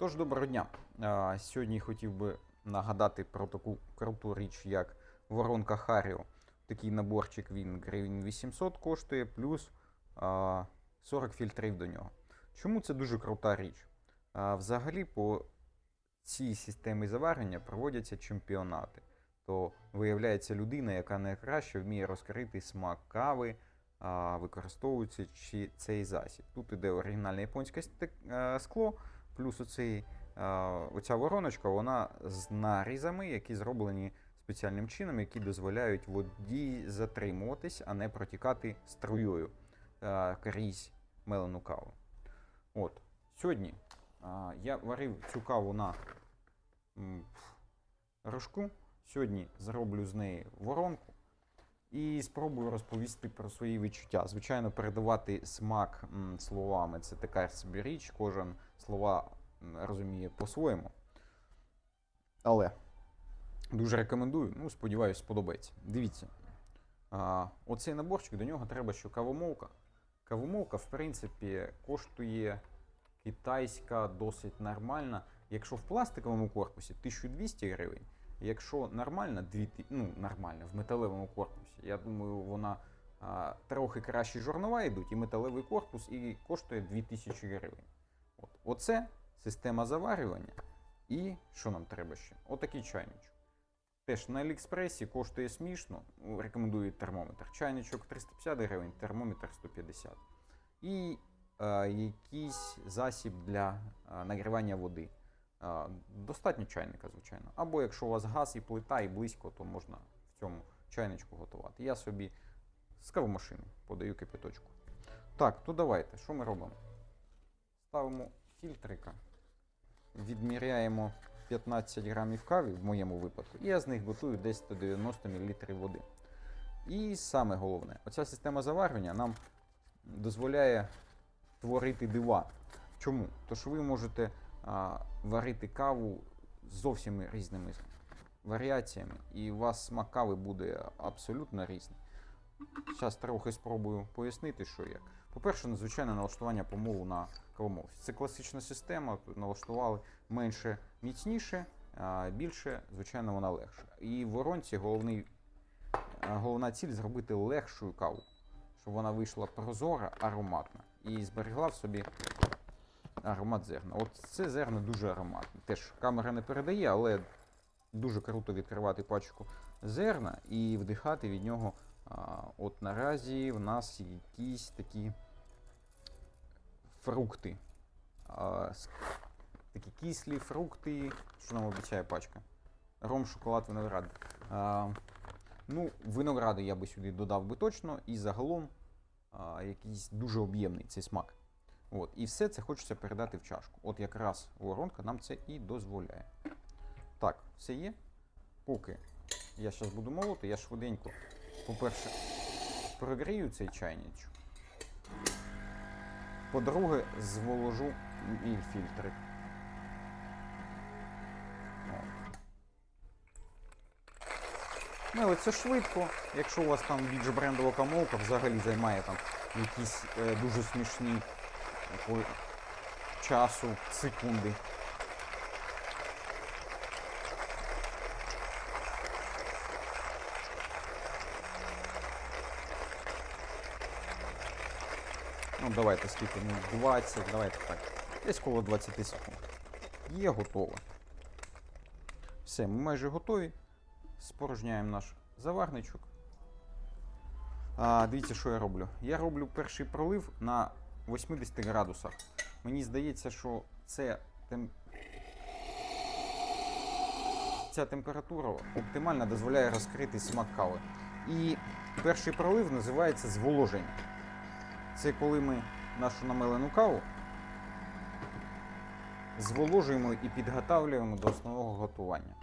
Тож, доброго дня. Сьогодні хотів би нагадати про таку круту річ, як воронка Харіо. Такий наборчик він гривень 800 коштує, плюс 40 фільтрів до нього. Чому це дуже крута річ? Взагалі, по цій системі заварення проводяться чемпіонати. То виявляється людина, яка найкраще вміє розкрити смак кави, використовуючи цей засіб. Тут іде оригінальне японське скло, плюс оцей, оця вороночка, вона з нарізами, які зроблені спеціальним чином, які дозволяють воді затримуватись, а не протікати струєю крізь мелену каву. От, сьогодні я варив цю каву на рожку. Сьогодні зроблю з неї воронку і спробую розповісти про свої відчуття. Звичайно, передавати смак словами це така собі річ, кожен слова розуміє по-своєму. Але дуже рекомендую, ну, сподіваюся, сподобається. Дивіться, а, оцей наборчик, до нього треба що кавомолка. Кавомолка, в принципі, коштує китайська досить нормальна. Якщо в пластиковому корпусі 1200 гривень, якщо нормальна, 2000, ну, нормальна, в металевому корпусі, я думаю, вона а, трохи кращі жорнова йдуть, і металевий корпус, і коштує 2000 гривень. От. Оце система заварювання. І що нам треба ще? Отакий чайничок. Теж на Аліекспресі коштує смішно. ну, Рекомендую термометр. Чайничок 350 гривень, термометр 150. І е, якийсь засіб для нагрівання води. Достатньо чайника, звичайно. Або якщо у вас газ і плита, і близько, то можна в цьому чайничку готувати. Я собі з кавомашини подаю кипяточку. Так, то давайте, що ми робимо? Ставимо фільтрика, відміряємо 15 грамів кави в моєму випадку, і я з них готую десь 190 мл води. І саме головне, оця система заварювання нам дозволяє творити дива. Чому? Що ви можете а, варити каву зовсім різними варіаціями, і у вас смак кави буде абсолютно різний. Зараз трохи спробую пояснити, що як. По-перше, надзвичайне налаштування помолу на кавомолці. Це класична система, налаштували менше міцніше, а більше, звичайно, вона легша. І в воронці головний, головна ціль зробити легшою каву, щоб вона вийшла прозора, ароматна і зберегла в собі аромат зерна. От це зерно дуже ароматне. Теж камера не передає, але дуже круто відкривати пачку зерна і вдихати від нього. А, от наразі в нас якісь такі фрукти. А, такі кислі фрукти. Що нам обіцяє пачка? Ром, шоколад, виноград. А, ну, виногради я би сюди додав би точно, і загалом а, якийсь дуже об'ємний цей смак. От, і все це хочеться передати в чашку. От якраз воронка нам це і дозволяє. Так, все є. Поки я зараз буду молоти, я швиденько, по-перше, прогрію цей чайничок. По-друге, зволожу мій фільтрик. От. Ну, але це швидко. Якщо у вас там більш брендова камолка взагалі займає там якісь е, дуже смішні по часу, секунди. Ну, давайте скільки, ну, 20, давайте так. Десь коло 20 секунд. Є готово. Все, ми майже готові. Спорожняємо наш заварничок. А, дивіться, що я роблю. Я роблю перший пролив на 80 градусах. Мені здається, що це тем... ця температура оптимально дозволяє розкрити смак кави. І перший пролив називається зволоження. Це коли ми нашу намелену каву зволожуємо і підготавлюємо до основного готування.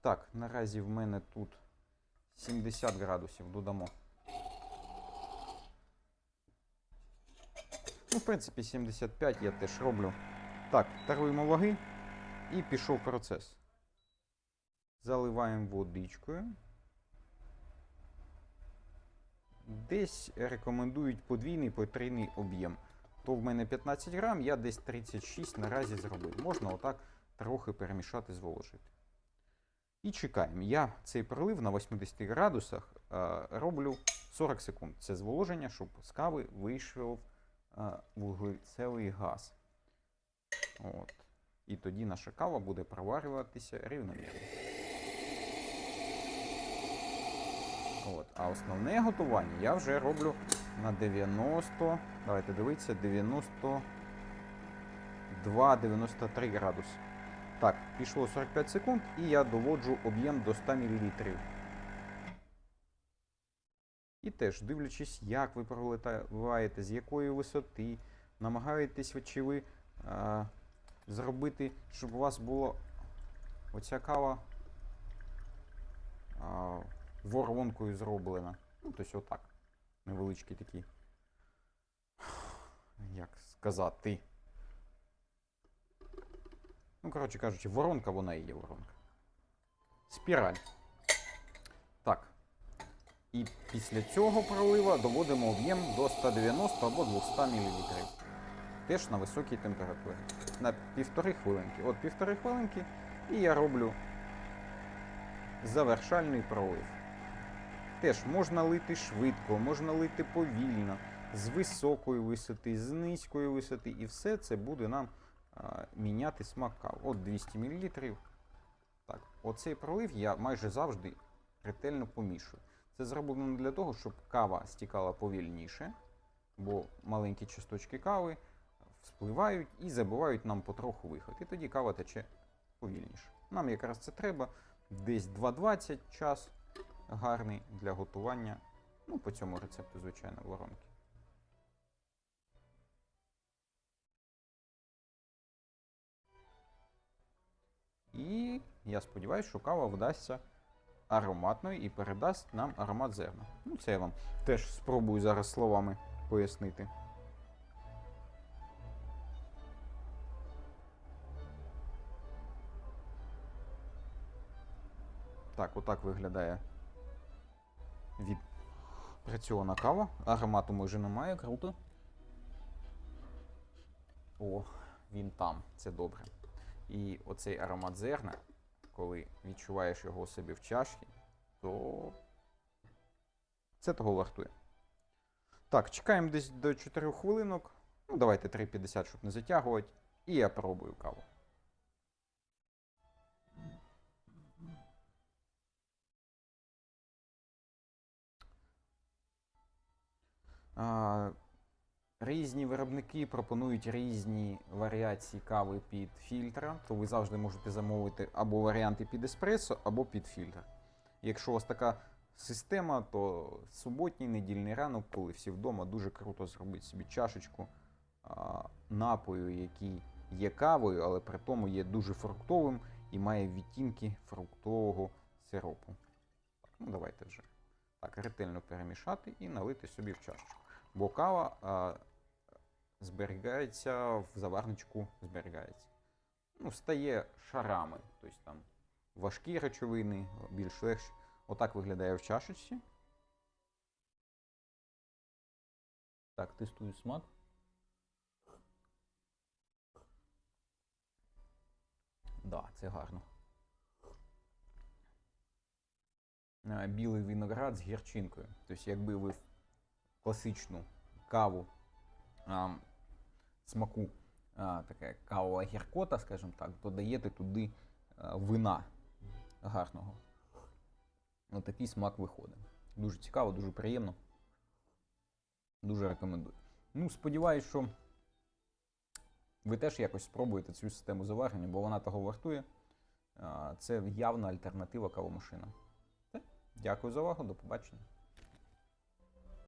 Так, наразі в мене тут 70 градусів додамо. Ну, в принципі, 75 я теж роблю. Так, таруємо ваги і пішов процес. Заливаємо водичкою. Десь рекомендують подвійний потрійний об'єм. то в мене 15 грам, я десь 36 наразі зробив. Можна отак трохи перемішати, зволожити. І чекаємо. Я цей пролив на 80 градусах е, роблю 40 секунд. Це зволоження, щоб з кави вийшов вуглецевий газ. От. І тоді наша кава буде проварюватися рівномірно. От. А основне готування я вже роблю на 90. Давайте дивитися, 92-93 градуси. Так, пішло 45 секунд, і я доводжу об'єм до 100 мл. І теж, дивлячись, як ви проливаєте, з якої висоти, намагаєтесь чи ви а, зробити, щоб у вас була оця кава а, воронкою зроблена. Ну, тобто отак. Невеличкий такий. Як сказати. Ну, коротше кажучи, воронка вона і є воронка. Спіраль. Так. І після цього пролива доводимо об'єм до 190 або 200 мл. Теж на високій температурі. На півтори хвилинки. От півтори хвилинки, і я роблю завершальний пролив. Теж можна лити швидко, можна лити повільно, з високої висоти, з низької висоти, і все це буде нам а, міняти смак кави. От 200 мл. Так, оцей пролив я майже завжди ретельно помішую. Це зроблено для того, щоб кава стікала повільніше, бо маленькі часточки кави вспливають і забивають нам потроху виход. І тоді кава тече повільніше. Нам якраз це треба. Десь 2.20 час гарний для готування. Ну, по цьому рецепту, звичайно, воронки. І я сподіваюся, що кава вдасться ароматною і передасть нам аромат зерна. Ну, це я вам теж спробую зараз словами пояснити. Так, отак виглядає відпрацьована кава. Аромату майже немає, круто. О, він там, це добре. І оцей аромат зерна, коли відчуваєш його собі в чашці, то це того вартує. Так, чекаємо десь до 4 хвилинок. Ну, давайте 3,50, щоб не затягувати. І я пробую каву. А, Різні виробники пропонують різні варіації кави під фільтра, то ви завжди можете замовити або варіанти під еспресо, або під фільтр. Якщо у вас така система, то суботній недільний ранок, коли всі вдома, дуже круто зробити собі чашечку напою, який є кавою, але при тому є дуже фруктовим і має відтінки фруктового сиропу. Ну давайте вже так ретельно перемішати і налити собі в чашечку. Бо кава а, зберігається в заварничку, зберігається. Ну, стає шарами. Тобто там важкі речовини, більш легші. Отак виглядає в чашечці. Так, тестую смак. Да, це гарно. Білий виноград з гірчинкою. Тобто, якби ви класичну каву смаку, а, така кавова гіркота, скажімо так, додаєте туди а, вина гарного. Ось такий смак виходить. Дуже цікаво, дуже приємно. Дуже рекомендую. Ну, сподіваюсь, що ви теж якось спробуєте цю систему заварення, бо вона того вартує. А, Це явна альтернатива кавомашинам. Все. Дякую за увагу, до побачення.